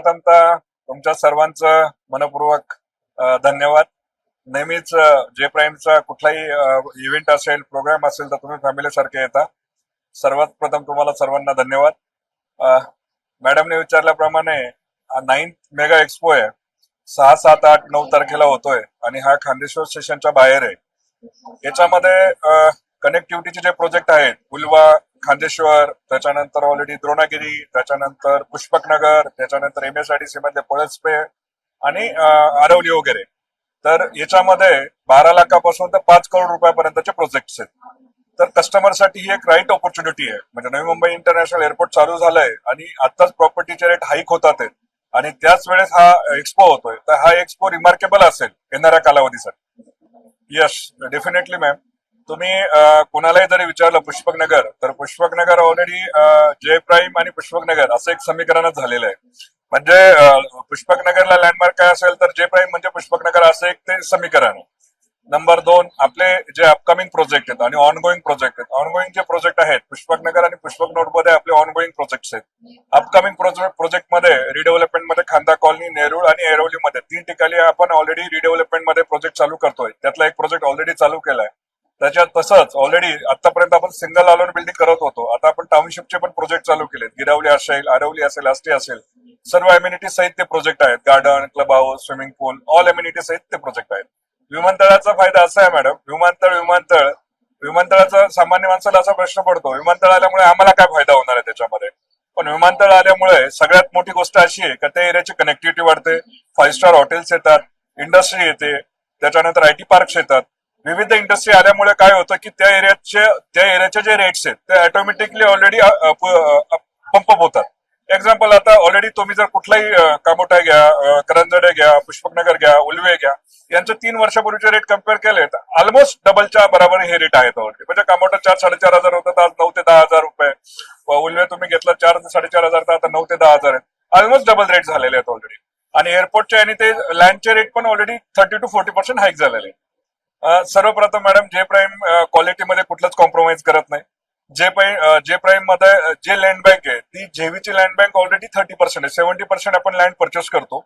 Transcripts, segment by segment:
सर्वप्रथमतः तुमच्या सर्वांचं मनपूर्वक धन्यवाद. नेहमीच जे प्राईमचा कुठलाही इव्हेंट असेल प्रोग्राम असेल तर तुम्ही फॅमिली सारखे येता. सर्वात प्रथम तुम्हाला सर्वांना धन्यवाद. मॅडमने विचारल्याप्रमाणे नाईन्थ मेगा एक्सपो आहे. सहा सात आठ नऊ तारखेला होतोय आणि हा खांदेश्वर स्टेशनच्या बाहेर आहे. याच्यामध्ये कनेक्टिव्हिटीचे जे प्रोजेक्ट आहेत उल्वा खांदेश्वर त्याच्यानंतर ऑलरेडी द्रोणागिरी त्याच्यानंतर पुष्पकनगर त्याच्यानंतर M S I D C मध्ये पळसपे आणि आरवली वगैरे. तर याच्यामध्ये बारा लाखापासून तर पाच करोड रुपयापर्यंतचे प्रोजेक्ट्स आहेत. तर कस्टमरसाठी ही एक राईट ऑपॉर्च्युनिटी आहे. म्हणजे नवी मुंबई इंटरनॅशनल एअरपोर्ट चालू झालंय आणि आताच प्रॉपर्टीचे रेट हाईक होतात आहेत. आणि त्याच वेळेस हा एक्सपो होतोय. तर हा एक्सपो रिमार्केबल असेल येणाऱ्या कालावधीसाठी. यस डेफिनेटली मॅम तुम्ही कुणालाही कोणालाही जरी विचारलं पुष्पकनगर तर पुष्पकनगर ऑलरेडी जय प्राईम आणि पुष्पकनगर असं एक समीकरणच झालेलं आहे. म्हणजे पुष्पकनगरला लँडमार्क काय असेल तर जय प्राईम म्हणजे पुष्पकनगर असं एक ते समीकरण आहे. नंबर दोन आपले जे अपकमिंग प्रोजेक्ट आहेत आणि ऑनगोईंग प्रोजेक्ट आहेत. ऑनगोईंग जे प्रोजेक्ट आहेत पुष्पकनगर आणि पुष्पक नोटमध्ये आपले ऑनगोईंग प्रोजेक्ट आहेत. अपकमिंग प्रोजेक्टमध्ये रिडेव्हलपमेंटमध्ये खांदा कॉलनी नेरूळ आणि एरोलीमध्ये तीन ठिकाणी आपण ऑलरेडी रिडेव्हलपमेंटमध्ये प्रोजेक्ट चालू करतोय. त्यातला एक प्रोजेक्ट ऑलरेडी चालू केलाय. त्याच्यात तसंच ऑलरेडी आतापर्यंत आपण सिंगल अलोन बिल्डिंग करत होतो. आता आपण टाउनशिपचे पण प्रोजेक्ट चालू केलेत. गिरावली असेल आरवली असेल आष्टी असेल. सर्व एम्युनिटी सहित ते प्रोजेक्ट आहेत. Garden club house swimming pool all amenity सहित ते प्रोजेक्ट आहेत. विमानतळाचा फायदा असा आहे मॅडम विमानतळ विमानतळ. विमानतळाचा सामान्य माणसाला असा प्रश्न पडतो विमानतळ आल्यामुळे आम्हाला काय फायदा होणार आहे त्याच्यामध्ये? पण विमानतळ आल्यामुळे सगळ्यात मोठी गोष्ट अशी आहे का त्या एरियाची कनेक्टिव्हिटी वाढते. फाईव्ह स्टार हॉटेल्स येतात इंडस्ट्री येते. त्याच्यानंतर आयटी पार्क्स येतात. विविध इंडस्ट्री आल्यामुळे काय होतं की त्या एरियाचे त्या एरियाचे जे रेट्स आहेत ते ऑटोमॅटिकली ऑलरेडी पंप होतात. एक्झाम्पल आता ऑलरेडी तुम्ही जर कुठलाही कामोटा घ्या करंजडे घ्या पुष्पकनगर घ्या उलवे घ्या यांचे तीन वर्षापूर्वीचे रेट कंपेअर केले तर ऑलमोस्ट डबलच्या बरोबर हे रेट आहेत ऑलरेडी म्हणजे कामोटा चार साडेचार हजार होतात आज नऊ ते दहा हजार रुपये. उलवे तुम्ही घेतला चार ते साडेचार हजार तर आता नऊ ते दहा हजार आहेत. ऑलमोस्ट डबल रेट झालेले आहेत ऑलरेडी आणि एअरपोर्टचे आणि ते लँडचे रेट पण already thirty two forty percent hike झालेले आहेत. सर्वप्रथम मॅडम जे प्राईम क्वालिटीमध्ये कुठलंच कॉम्प्रोमाइज करत नाही. जे प्राईम जे प्राईममध्ये जे लँड बँक आहे ती जेवीची land bank already thirty percent आहे. सेव्हन्टी पर्सेंट आपण लँड परचेस करतो.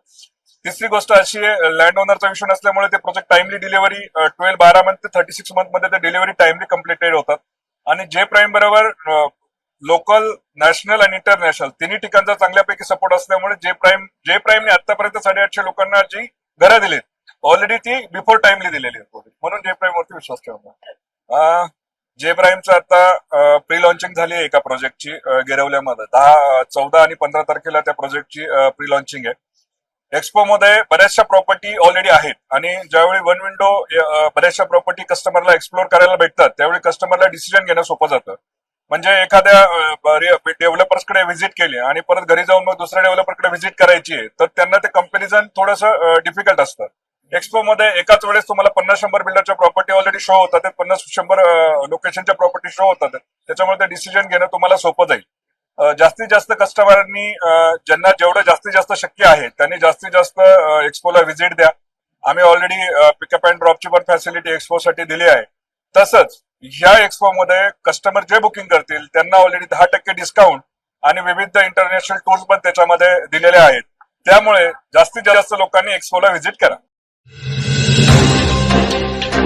तिसरी गोष्ट अशी आहे लँड ओनरचा विषय नसल्यामुळे ते प्रोजेक्ट टाइमली डिलिव्हरी ट्वेल्व बारा मंथ ते थर्टी सिक्स मंथमध्ये ते डिलिव्हरी टाइमली कम्प्लिटेड होतात. आणि जे प्राईम बरोबर लोकल नॅशनल आणि इंटरनॅशनल तिन्ही ठिकाणचा चांगल्यापैकी सपोर्ट असल्यामुळे जे प्राईम जे प्राईमने आतापर्यंत साडेआठशे लोकांना जी घरं दिलीत ऑलरेडी ती बिफोर टाइमली दिलेली आहे. म्हणून जे प्राईम विश्वास ठेवणार. जे प्राईमचं आता प्री लॉन्चिंग झाली आहे एका प्रोजेक्टची गिरवल्यामध्ये. दहा चौदा आणि पंधरा तारखेला त्या प्रोजेक्टची प्री लॉन्चिंग आहे. एक्सपो मध्ये बऱ्याचशा प्रॉपर्टी ऑलरेडी आहेत. आणि ज्यावेळी वन विंडो बऱ्याचशा प्रॉपर्टी कस्टमरला एक्सप्लोर करायला भेटतात त्यावेळी कस्टमरला डिसिजन घेणं सोपं जातं. म्हणजे एखाद्या डेव्हलपर्सकडे व्हिजिट केली आणि परत घरी जाऊन मग दुसऱ्या डेव्हलपरकडे व्हिजिट करायची आहे तर त्यांना ते कंपॅरिझन थोडंसं डिफिकल्ट असतं. एक्सपो मध्ये एकाच वेळेस तुम्हाला पन्नास शंभर बिल्डरच्या प्रॉपर्टी ऑलरेडी शो होतात पन्नास शंभर लोकेशनच्या प्रॉपर्टी शो होतात त्याच्यामुळे ते डिसिजन घेणं तुम्हाला सोपं जाईल. जास्तीत जास्त कस्टमरांनी ज्यांना जेवढं जास्तीत जास्त शक्य आहे त्यांनी जास्तीत जास्त एक्सपोला व्हिजिट द्या. आम्ही ऑलरेडी पिकअप अँड ड्रॉपची पण फॅसिलिटी एक्सपो साठी दिली आहे. तसंच ह्या एक्सपो मध्ये कस्टमर जे बुकिंग करतील त्यांना ऑलरेडी दहा टक्के डिस्काउंट आणि विविध इंटरनॅशनल टूर्स पण त्याच्यामध्ये दिलेले आहेत. त्यामुळे जास्तीत जास्त लोकांनी एक्सपोला व्हिजिट करा. you